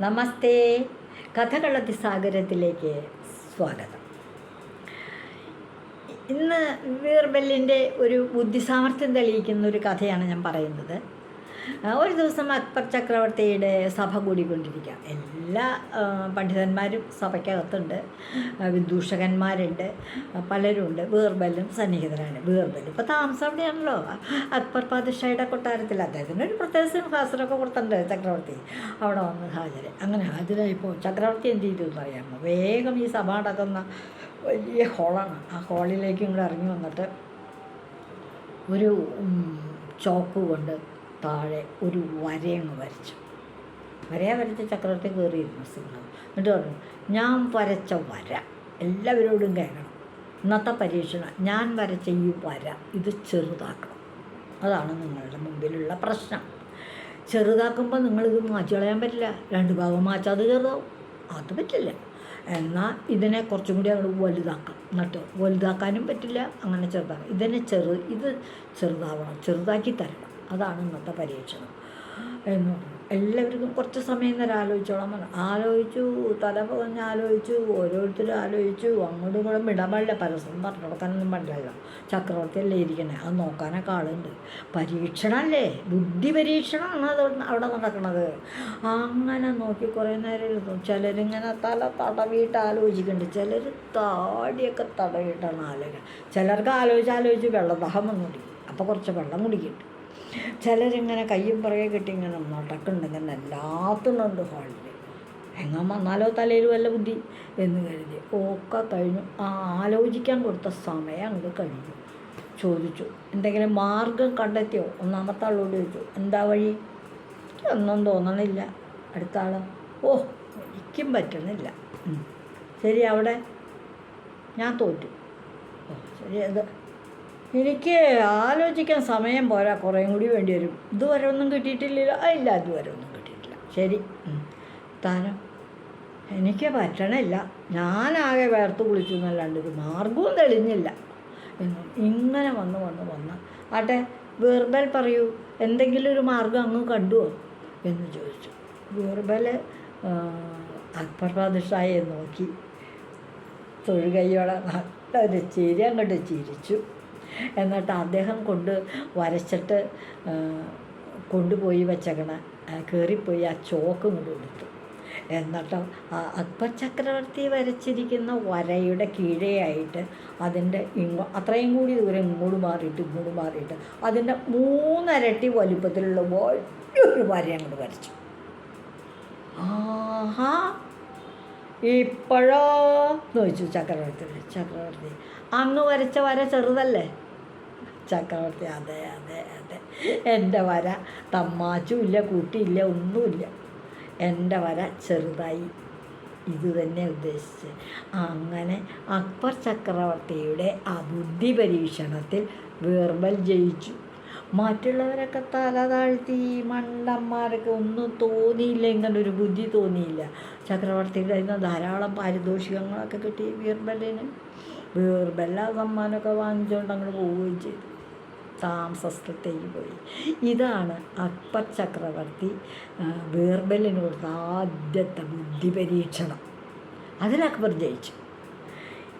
നമസ്തേ. കഥകളത്തി സാഗരത്തിലേക്ക് സ്വാഗതം. ഇന്ന് വീർബല്ലിന്റെ ഒരു ബുദ്ധിസാമർഥ്യം തെളിയിക്കുന്ന ഒരു കഥയാണ് ഞാൻ പറയുന്നത്. ഒരു ദിവസം അക്ബർ ചക്രവർത്തിയുടെ സഭ കൂടിക്കൊണ്ടിരിക്കുക. എല്ലാ പണ്ഡിതന്മാരും സഭയ്ക്കകത്തുണ്ട്. വിദൂഷകന്മാരുണ്ട്. പലരുണ്ട്. ബീർബലും സന്നിഹിതരാണ്. ബീർബൽ ഇപ്പോൾ താമസം അവിടെയാണല്ലോ അക്ബർ പാദിഷായുടെ കൊട്ടാരത്തിൽ അദ്ദേഹത്തിന് ഒരു പ്രത്യേക സിംഹാസനമൊക്കെ കൊടുത്തിട്ടുണ്ട് ചക്രവർത്തി. അവിടെ വന്ന് ഹാജര്. അങ്ങനെ ഹാജരായപ്പോൾ ചക്രവർത്തി എന്ത് ചെയ്തു അറിയാമോ? വേഗം ഈ സഭ നടക്കുന്ന വലിയ ഹോളാണ്. ആ ഹോളിലേക്ക് ഇങ്ങോട്ട് ഇറങ്ങി വന്നിട്ട് ഒരു ചോക്ക് കൊണ്ട് താഴെ ഒരു വരയങ്ങ് വരച്ചു. വരയെ വരച്ച ചക്രവർത്തി കയറിയിരുന്നു സിംഹം. എന്നിട്ട് പറഞ്ഞു ഞാൻ വരച്ച വര. എല്ലാവരോടും കേൾക്കണം. ഇന്നത്തെ പരീക്ഷണം ഞാൻ വരച്ച ഈ വര ഇത് ചെറുതാക്കണം. അതാണ് നിങ്ങളുടെ മുമ്പിലുള്ള പ്രശ്നം. ചെറുതാക്കുമ്പോൾ നിങ്ങളിത് മാറ്റി കളയാൻ പറ്റില്ല. രണ്ട് ഭാഗം മാറ്റാതെ അത് ചെറുതാവും. അത് പറ്റില്ല. എന്നാൽ ഇതിനെ കുറച്ചും കൂടി അങ്ങോട്ട് വലുതാക്കാം. എന്നിട്ട് വലുതാക്കാനും പറ്റില്ല. അങ്ങനെ ചെറുതാക്കാം. ഇതിനെ ചെറു ഇത് ചെറുതാവണം. ചെറുതാക്കി തരണം. അതാണ് ഇന്നത്തെ പരീക്ഷണം എന്ന് പറഞ്ഞു. എല്ലാവർക്കും കുറച്ച് സമയം നേരം ആലോചിച്ചോളാം പറഞ്ഞു. ആലോചിച്ചു തല പറഞ്ഞ് ആലോചിച്ചു ഓരോരുത്തരും ആലോചിച്ചു അങ്ങോട്ടും ഇങ്ങോട്ടും വിടാൻ പാടില്ല. പരസ്യം പറഞ്ഞു കൊടുക്കാനൊന്നും ചക്രവർത്തി അല്ലേ ഇരിക്കണേ? അത് നോക്കാനൊക്കെ ആളുണ്ട്. പരീക്ഷണമല്ലേ? ബുദ്ധി പരീക്ഷണമാണ് അത് അവിടെ നടക്കുന്നത് അങ്ങനെ നോക്കി കുറേ നേരം ഇരുന്നു. ചിലരിങ്ങനെ തല തടവിയിട്ട് ആലോചിക്കുന്നുണ്ട്. ചിലർ താടിയൊക്കെ തടവിയിട്ടാണ് ആലോചിക്കുന്നത് ചിലർക്ക് ആലോചിച്ച് ആലോചിച്ച് വെള്ളദാഹം വന്നു അപ്പോൾ കുറച്ച് വെള്ളം കുടിക്കുന്നുണ്ട് ചിലരിങ്ങനെ കയ്യും പുറകെ കിട്ടി ഇങ്ങനെ നടക്കുന്നുണ്ടെങ്കിൽ എല്ലാത്തിനുണ്ട് ഹാളിൽ. എങ്ങാൻ വന്നാലോ തലയിൽ വല്ല ബുദ്ധി എന്ന് കരുതി. ഒക്കെ കഴിഞ്ഞു. ആലോചിക്കാൻ കൊടുത്ത സമയം അങ്ങോട്ട് കഴിഞ്ഞു. ചോദിച്ചു എന്തെങ്കിലും മാർഗം കണ്ടെത്തിയോ? ഒന്നാമത്തെ ആളോട് ചോദിച്ചു എന്താ വഴി? ഒന്നും തോന്നണില്ല. അടുത്ത ആൾ ഓ എനിക്കും പറ്റണില്ല ശരി അവിടെ? ഞാൻ തോറ്റു. ശരി അത് എനിക്ക് ആലോചിക്കാൻ സമയം പോരാ. കുറേയും കൂടി വേണ്ടി വരും. ഇതുവരെ ഒന്നും കിട്ടിയിട്ടില്ലല്ലോ. ഇല്ല ഇതുവരെ ഒന്നും കിട്ടിയിട്ടില്ല. ശരി. താനം എനിക്ക് പറ്റണില്ല. ഞാനാകെ വേർത്ത് കുളിച്ചു എന്നല്ലാണ്ട് ഒരു മാർഗവും തെളിഞ്ഞില്ല. എന്നും ഇങ്ങനെ വന്ന് വന്ന് വന്ന് ആട്ടെ ബീർബൽ പറയൂ എന്തെങ്കിലും ഒരു മാർഗം അങ്ങ് കണ്ടുവോ? എന്ന് ചോദിച്ചു. ബീർബൽ ആ, അക്ബർ ബാദുഷായെ നോക്കി തൊഴുകൈയോടെ നല്ലൊരു ചിരി അങ്ങോട്ട് ചിരിച്ചു. എന്നിട്ട് അദ്ദേഹം കൊണ്ട് വരച്ചിട്ട് കൊണ്ടുപോയി വെച്ചേക്കണ. കയറിപ്പോയി ആ ചോക്ക് കൊണ്ട് കൊടുത്തു. എന്നിട്ട് അക്ബർ ചക്രവർത്തി വരച്ചിരിക്കുന്ന വരയുടെ കീഴെയായിട്ട് അതിന്റെ ഇങ്ങോ അത്രയും കൂടി ദൂരം ഇങ്ങോട്ട് മാറിയിട്ട് ഇങ്ങോട്ട് മാറിയിട്ട് അതിന്റെ മൂന്നരട്ടി വലുപ്പത്തിലുള്ള വലിയൊരു വര അങ്ങോട്ട് വരച്ചു. ആഹാ! ഇപ്പോഴോ എന്ന് ചോദിച്ചു ചക്രവർത്തി ചക്രവർത്തി. അങ്ങ് വരച്ച വര ചെറുതല്ലേ? ചക്രവർത്തി അതെ അതെ അതെ. എന്റെ വര തമ്മാച്ചുമില്ല കൂട്ടിയില്ല ഒന്നുമില്ല. എന്റെ വര ചെറുതായി. ഇത് തന്നെ ഉദ്ദേശിച്ച് അങ്ങനെ അക്ബർ ചക്രവർത്തിയുടെ ആ ബുദ്ധി പരീക്ഷണത്തിൽ വീർബൽ ജയിച്ചു. മറ്റുള്ളവരൊക്കെ തല താഴ്ത്തി മണ്ടന്മാരൊക്കെ ഒന്നും തോന്നിയില്ല ഇങ്ങനെ ഒരു ബുദ്ധി തോന്നിയില്ല. ചക്രവർത്തിയുടെ അതിന് ധാരാളം പാരിതോഷികങ്ങളൊക്കെ കിട്ടി ബീർബലിന് ബീർബല്ല സമ്മാനമൊക്കെ വാങ്ങിച്ചുകൊണ്ട് അങ്ങോട്ട് പോവുകയും ചെയ്തു. താമസസ്ഥത്തേക്ക് പോയി. ഇതാണ് അക്ബർ ചക്രവർത്തി ബീർബലിന് ആദ്യത്തെ ബുദ്ധി പരീക്ഷണം അതിൽ അക്ബർ ജയിച്ചു.